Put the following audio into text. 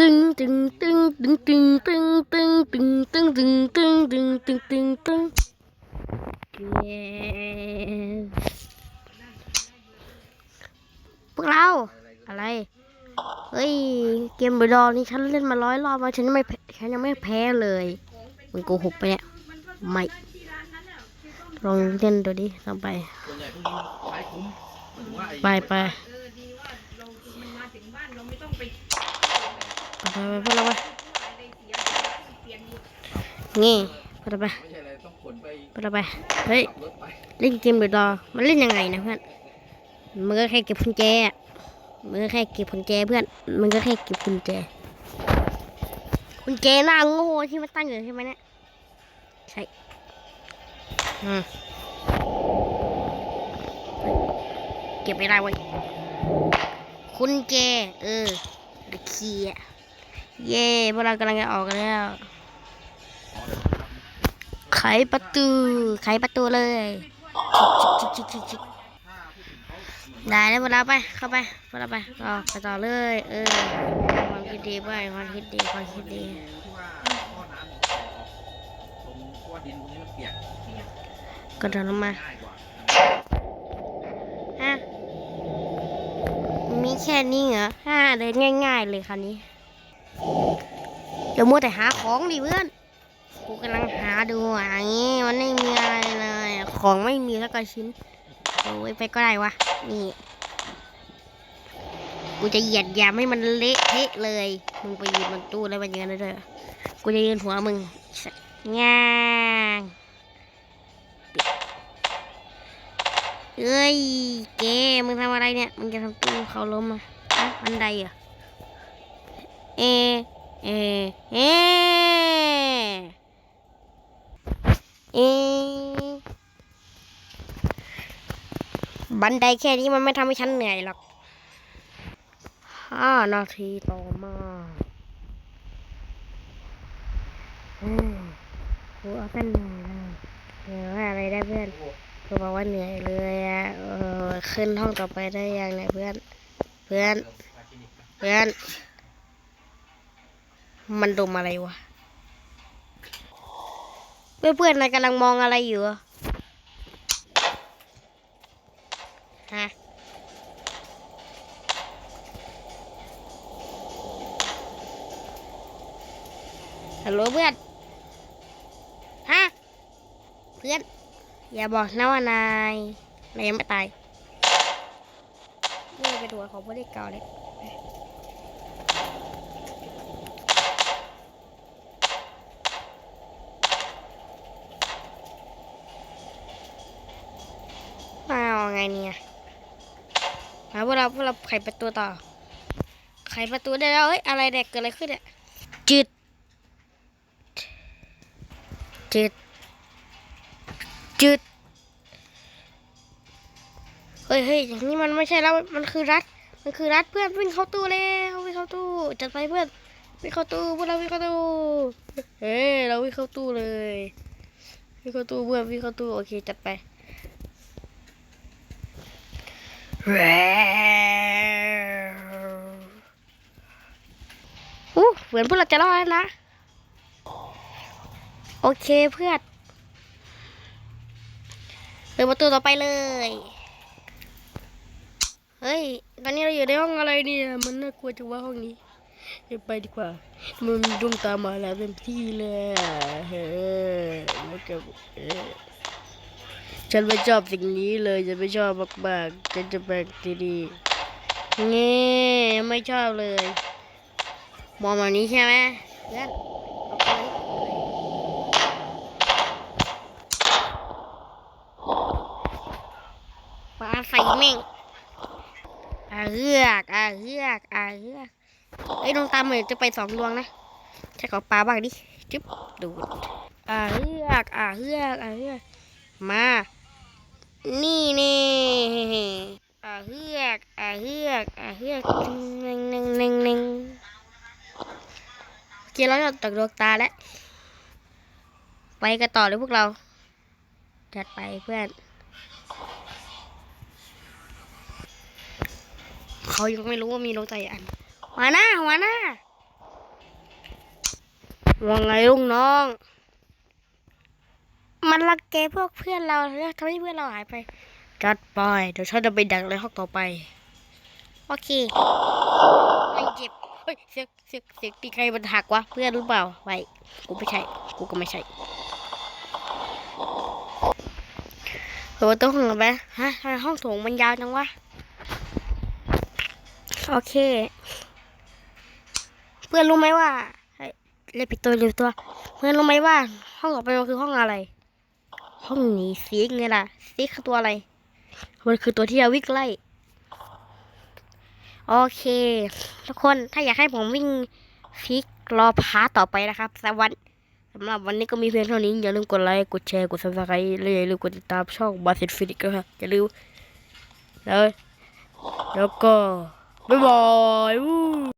ตึงตึงตึงตึงตึงตึงตึงตึงตึงตึงตึงตึงตึงตึงตึงพวกเราอะไร เฮ้ย เกมบอลนี่ฉันเล่นมาร้อยรอบแล้วฉันยังไม่ฉันยังไม่แพ้เลย มันโกหกไปเนี่ยไม่ลองเล่นดูดิลองไปส่วนใหญ่พวกนี้ใช้คุ้มหมายถึงว่าไอ้ไปไป ไปไปไปไปพวกเราไปไปลี่ยนอยู่งี้พวกเราไปไม่ใช่อะไปพวกเราไปเฮ้ยเล่นเกมบอลมันเล่นยังไงนะเพื่อนมันก็แค่เก็บกุญแจมันก็แค่เก็บกุญแจเพื่อนมันก็แค่เก็บกุญแจกุญแจหน้าโง่ที่มันตั้งอยู่ใช่ไหมเนี่ยใช่อืมเก็บไม่ได้เว้ยกุญแจเออเดคีย์อะ เย่พวกเรากำลังจะออกกันแล้ว ไขประตู ไขประตูเลยได้แล้วพวกเราไป เข้าไปพวกเราไปต่อไปต่อเลย เออความคิดดีไปความคิดดีความคิดดีที่ว่าท่อน้ำออกตรงเพราะว่าดินตรงนี้มันเปียกก็เดินลงมาง่ายกว่าฮะมีแค่นี้เหรอฮ่าเดินง่าย ๆ เลยคันนี้ เดี๋ยวมัวแต่หาของดิเพื่อน กูกำลังหาดูอะอย่างงี้มันไม่มีอะไรเลย ของไม่มีสักกระชิ้น โอ้ยไปก็ได้วะ นี่ กูจะเหยียดยามให้มันเละเทะเลย มึงไปยืนบนตู้แล้วมันยืนได้ด้วยกูจะยืนหัวมึงง่างเอ้ยเกมึงทำอะไรเนี่ย มึงจะทำตู้เขาล้มอะบันไดอะ เอ เอ เอ เอ บันไดแค่นี้มันไม่ทำให้ฉันเหนื่อยหรอกห้านาทีต่อมาอืมกูเอาแต่เหนื่อยเลยเหนื่อยว่าอะไรได้เพื่อนกูบอกว่าเหนื่อยเลยอะเออขึ้นห้องต่อไปได้ยังเนี่ยเพื่อน เพื่อน เพื่อน มันดมอะไรวะ เพื่อนๆนายกำลังมองอะไรอยู่ฮะฮัลโหลเพื่อน ฮะ เพื่อน อย่าบอกนะว่านาย นายยังไม่ตาย นี่เป็นตัวของผู้เล่นเก่าเลย มาเอาไงเนี่ย มาพวกเราพวกเราไขประตูต่อ ไขประตูได้แล้วเฮ้ยอะไรเด็กเกิดอะไรขึ้นเนี่ยจืดจืดจืดเฮ้ยเฮ้ยอย่างนี้มันไม่ใช่แล้ว มันคือรัด มันคือรัดเพื่อนวิ่งเข้าตู้แล้ววิ่งเข้าตู้จัดไปเพื่อนวิ่งเข้าตู้พวกเราวิ่งเข้าตู้เฮ้ยเราวิ่งเข้าตู้เลยวิ่งเข้าตู้เพื่อนวิ่งเข้าตู้โอเคจัดไป อู้เหมือนพวกเราจะรอดแล้วนะ โอเคเพื่อนเปิดประตูต่อไปเลย เฮ้ย ตอนนี้เราอยู่ในห้องอะไรเนี่ย มันน่ากลัวจังว่าห้องนี้เดี๋ยวไปดีกว่า มันดวงตามมาแล้วเต็มที่เลยเฮ้ยแล้วก็เอ้ย ฉันไม่ชอบสิ่งนี้เลยฉันไม่ชอบมากๆฉันจะแบกที่นี่เงี้ไม่ชอบเลย มองแบบนี้ใช่ไหมเพื่อนปลาใส่แม่งอาเฮือกอาเฮือกอาเฮือกเอ้ดวงตาเหมือนจะไปสองดวงนะใช่ขอปลาบ้างดิ จึ๊บดูดอาเฮือกอาเฮือกอาเฮือกมา นี่นี่อาเฮือกอาเฮือกอาเฮือกหนึ่งหนึ่งหนึ่งหนึ่งโอเคเราจะตกดวงตาแล้ว ไปกันต่อเลยพวกเรา จัดไปเพื่อน เขายังไม่รู้ว่ามีดวงตาอีกอันหัวหน้าหัวหน้าว่าไงลุงน้อง มันรังแกพวกเพื่อนเราแล้วทำให้เพื่อนเราหายไปจัดไปเดี๋ยวฉันจะไปดักในห้องต่อไป โอเคไม่เจ็บเฮ้ยเสียงเสียงเสียงตีใครมันหักวะเพื่อนหรือเปล่าไว้กูไม่ใช่กูก็ไม่ใช่เปิดประตูห้องกันไหมฮะทำไมห้องโถงมันยาวจังวะโอเค เพื่อนรู้ไหมว่าเฮ้ยเล่นปิดตัวเร็วตัว เพื่อนรู้ไหมว่า ห้องต่อไปมันคือห้องอะไร ห้องนี้ซีกไงล่ะซีกคือตัวอะไร มันคือตัวที่เราวิ่งไล่ โอเค ทุกคนถ้าอยากให้ผมวิ่งฟิกรอพาต่อไปนะครับสำหรับวันสำหรับวันนี้ก็มีเพียงเท่านี้ อย่าลืมกดไลค์กดแชร์กดซับสไครต์และอย่าลืมกดติดตามช่องบาสิตฟินิกก็ค่ะอย่าลืมแล้วแล้วก็บ๊ายบาย